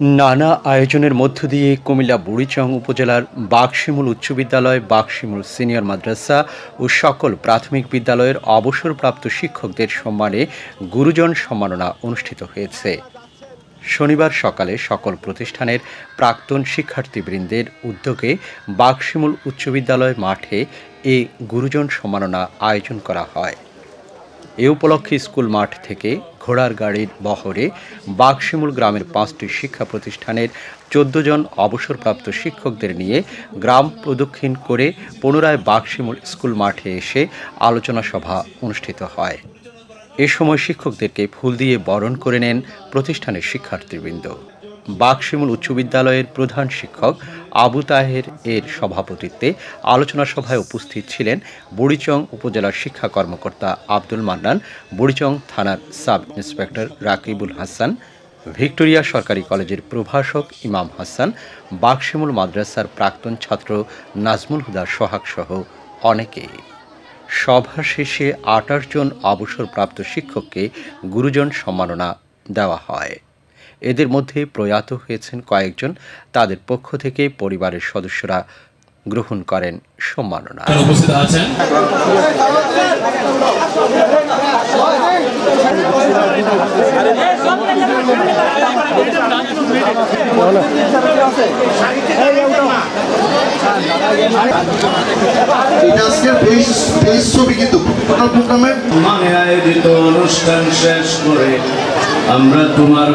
নানা আয়োজনের মধ্য দিয়ে কুমিল্লা বুড়িচং উপজেলার বাঘশিমুল উচ্চ বিদ্যালয়, বাঘশিমুল সিনিয়র মাদ্রাসা ও সকল প্রাথমিক বিদ্যালয়ের অবসরপ্রাপ্ত শিক্ষকদের সম্মানে গুরুজন সম্মাননা অনুষ্ঠিত হয়েছে। শনিবার সকালে সকল প্রতিষ্ঠানের প্রাক্তন শিক্ষার্থীবৃন্দের উদ্যোগে বাঘশিমুল উচ্চ বিদ্যালয় মাঠে এ গুরুজন সম্মাননা আয়োজন করা হয়। এ উপলক্ষে স্কুল মাঠ থেকে ঘোড়ার গাড়ির বহরে বাঘশিমুল গ্রামের পাঁচটি শিক্ষা প্রতিষ্ঠানের চোদ্দ জন অবসরপ্রাপ্ত শিক্ষকদের নিয়ে গ্রাম প্রদক্ষিণ করে পুনরায় বাঘশিমুল স্কুল মাঠে এসে আলোচনা সভা অনুষ্ঠিত হয়। এ সময় শিক্ষকদেরকে ফুল দিয়ে বরণ করে নেন প্রতিষ্ঠানের শিক্ষার্থীবৃন্দ। বাঘশিমুল উচ্চ বিদ্যালয়ের প্রধান শিক্ষক আবু তাহের এর সভাপতিত্বে আলোচনা সভায় উপস্থিত ছিলেন বুড়িচং উপজেলার শিক্ষা কর্মকর্তা আব্দুল মান্নান, বুড়িচং থানার sub inspector Rakibul Hasan, Victoria সরকারি কলেজের প্রভাষক ইমাম হাসান বাঘশিমুল মাদ্রাসার প্রাক্তন ছাত্র নাজমুল হুদা সোহাগ সহ অনেকেই সভা শেষে আঠাশ জন অবসরপ্রাপ্ত শিক্ষককে গুরুজন সম্মাননা দেওয়া হয়। এদের মধ্যে প্রয়াত হয়েছেন কয়েকজন। তাদের পক্ষ থেকে পরিবারের সদস্যরা গ্রহণ করেন সম্মাননা। উপস্থিত আছেন? মানে অনুষ্ঠান শেষ করে আমরা তোমার